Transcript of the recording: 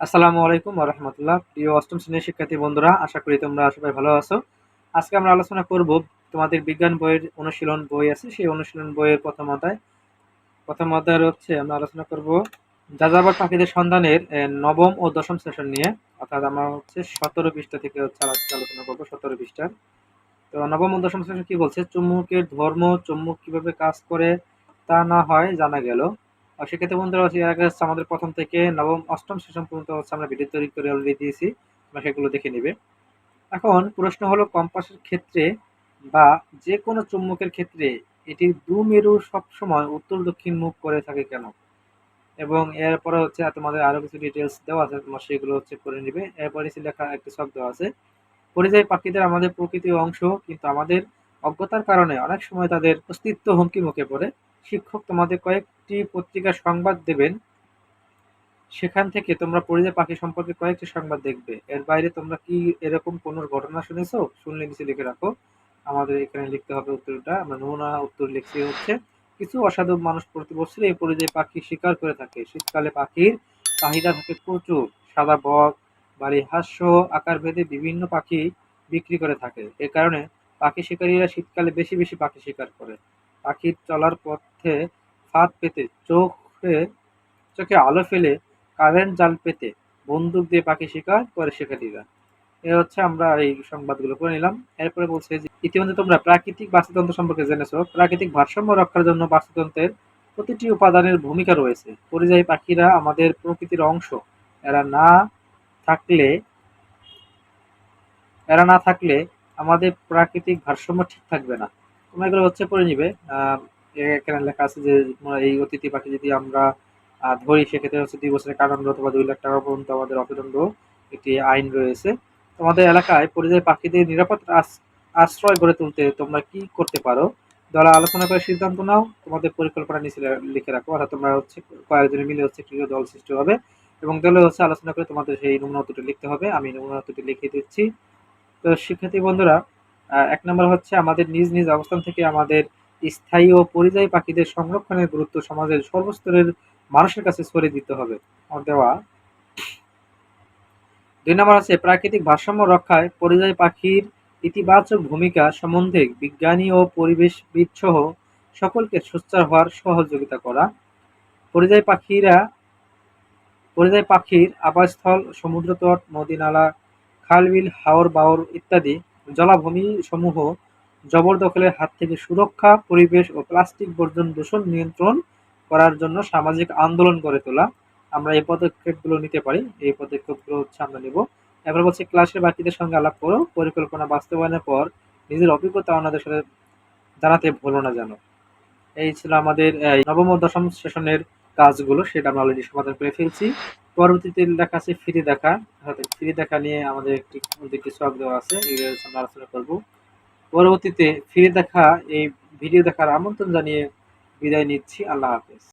আসসালামু আলাইকুম রহমতুল্লাহ। প্রিয় অষ্টম শ্রেণির শিক্ষার্থী বন্ধুরা, আশা করি তোমরা সবাই ভালো আছো। আজকে আমরা আলোচনা করব তোমাদের বিজ্ঞান বইয়ের অনুশীলন বই আছে, সেই অনুশীলন বইয়ের প্রথম অধ্যায়। প্রথম অধ্যায় হচ্ছে আমরা আলোচনা করব যাযাবর পাখিদের সন্ধানের নবম ও দশম সেশন নিয়ে। অর্থাৎ আমরা হচ্ছে সতেরো পৃষ্ঠা থেকে হচ্ছে আলোচনা করব সতেরো পৃষ্ঠার। তো নবম ও দশম সেশন কি বলছে? চুম্বকের ধর্ম, চুম্বক কীভাবে কাজ করে তা না হয় জানা গেল। সেক্ষেত্রে বন্ধুরা হচ্ছে এর আগে হচ্ছে আমাদের প্রথম থেকে নবম, অষ্টম সেশন পর্যন্ত হচ্ছে আমরা ভিডিও তৈরি করে অলরেডি দিয়েছি। তোমরা সেগুলো দেখে নেবে। এখন প্রশ্ন হলো, কম্পাসের ক্ষেত্রে বা যে কোনো চুম্বকের ক্ষেত্রে এটির দু মেরু সবসময় উত্তর, দক্ষিণ মুখ করে থাকে কেন? এবং এরপরে হচ্ছে তোমাদের আরও কিছু ডিটেলস দেওয়া আছে, তোমার সেগুলো হচ্ছে করে নিবে। এরপরে লেখা একটি শব্দ আছে, পরিযায়ী পাখিদের আমাদের প্রকৃতির অংশ, কিন্তু আমাদের অজ্ঞতার কারণে অনেক সময় তাদের অস্তিত্ব হুমকির মুখে পড়ে। শিক্ষক তোমাদের কয়েকটি পত্রিকার সংবাদ দেবেন। সেখান থেকে তোমরা পরিযায়ী পাখি সম্পর্কে কয়েকটি সংবাদ দেখবে। এর বাইরে তোমরা কি এরকম কোনো ঘটনা শুনেছো? শুনলে নিচে লিখে রাখো। আমাদের এখানে লিখতে হবে উত্তরটা। আমরা নমুনা উত্তর লিখছি হচ্ছে, কিছু অসাধু মানুষ প্রতি বছর এই পরিযায়ী পাখি শিকার করে থাকে। শীতকালে পাখির চাহিদা থাকে প্রচুর। সাদা বক বাড়ি হাঁস সহ আকার ভেদে বিভিন্ন পাখি বিক্রি করে থাকে। এ কারণে পাখি শিকারীরা শীতকালে বেশি বেশি পাখি শিকার করে। পাখির চলার পথে ফাঁদ পেতে, চোখে চোখে আলো ফেলে কারেন্ট জাল পেতে, বন্দুক দিয়ে পাখি শিকার করে শিকারীরা। এ হচ্ছে আমরা এই সংবাদগুলো করে নিলাম। এরপরে বলছে যে, ইতিমধ্যে তোমরা প্রাকৃতিক বাস্তুতন্ত্র সম্পর্কে জেনেছো। প্রাকৃতিক ভারসাম্য রক্ষার জন্য বাস্তুতন্ত্রের প্রতিটি উপাদানের ভূমিকা রয়েছে। পরিযায়ী পাখিরা আমাদের প্রকৃতির অংশ। এরা না থাকলে, এরা না থাকলে আমাদের প্রাকৃতিক ভারসাম্য ঠিক থাকবে না। তোমরা এগুলো হচ্ছে পড়ে নিবে। এখানে লেখা আছে যে তোমরা এই অতিথি পাখি যদি আমরা ধরি, সেক্ষেত্রে হচ্ছে দুই বছরের কারাদণ্ড অথবা দুই লাখ টাকা পর্যন্ত আমাদের অপদণ্ড একটি আইন রয়েছে। তোমাদের এলাকায় পরিযায়ী পাখিদের নিরাপদ আশ্রয় গড়ে তুলতে তোমরা কি করতে পারো? দলে আলোচনা করে সিদ্ধান্ত নাও, তোমাদের পরিকল্পনা নিচে লিখে রাখো। অর্থাৎ তোমরা হচ্ছে কয়েকজনে মিলে হচ্ছে একটি দল সৃষ্টি হবে এবং দলে হচ্ছে আলোচনা করে তোমাদের সেই নমুনা উত্তরটি লিখতে হবে। আমি নমুনা উত্তরটি লিখে দিচ্ছি। তো শিক্ষার্থী বন্ধুরা এক নম্বর হচ্ছে আমাদের নিজ নিজ অবস্থান থেকে আমাদের স্থায়ী ও পরিযায়ী পাখিদের সংরক্ষণের গুরুত্ব সমাজের সর্বস্তরের মানুষের কাছে ছড়িয়ে দিতে হবে। দেওয়া। দুই নম্বর আছে, প্রাকৃতিক ভারসাম্য রক্ষায় পরিযায়ী পাখির ইতিবাচক ভূমিকা সম্বন্ধে বিজ্ঞানী ও পরিবেশবিদ সহ সকলকে সোচ্চার হওয়ার সহযোগিতা করা। পরিযায়ী পাখিরা, পরিযায়ী পাখির আবাসস্থল, সমুদ্রতট নদী নালা খাল-বিল, হাওর-বাওর ইত্যাদি জলাভূমি সমূহ জবরদখলের হাত থেকে সুরক্ষা, পরিবেশ ও প্লাস্টিক বর্জন দূষণ নিয়ন্ত্রণ করার জন্য সামাজিক আন্দোলন গড়ে তোলা। আমরা এই পদক্ষেপগুলো নিতে পারি। এই পদক্ষেপগুলো হচ্ছে আমরা নেব। এবার বলছি, ক্লাসের বাকিদের সঙ্গে আলাপ করো। পরিকল্পনা বাস্তবায়নের পর নিজের অভিজ্ঞতা অন্যদের সাথে জানাতে ভুলো না যেন এই ছিল আমাদের নবম দশম সেশনের কাজগুলো। সেটা আমরা অলরেডি সমাধান করে ফেলছি। পরবর্তীতে লেখা আছে ফ্রি দেখা। অর্থাৎ ফ্রি দেখা নিয়ে আমাদের শখ দেওয়া আছে। আমরা আলোচনা করব। পরবর্তীতে ফিরে দেখা এই ভিডিও দেখার আমন্ত্রণ জানিয়ে বিদায় নিচ্ছি। আল্লাহ হাফেজ।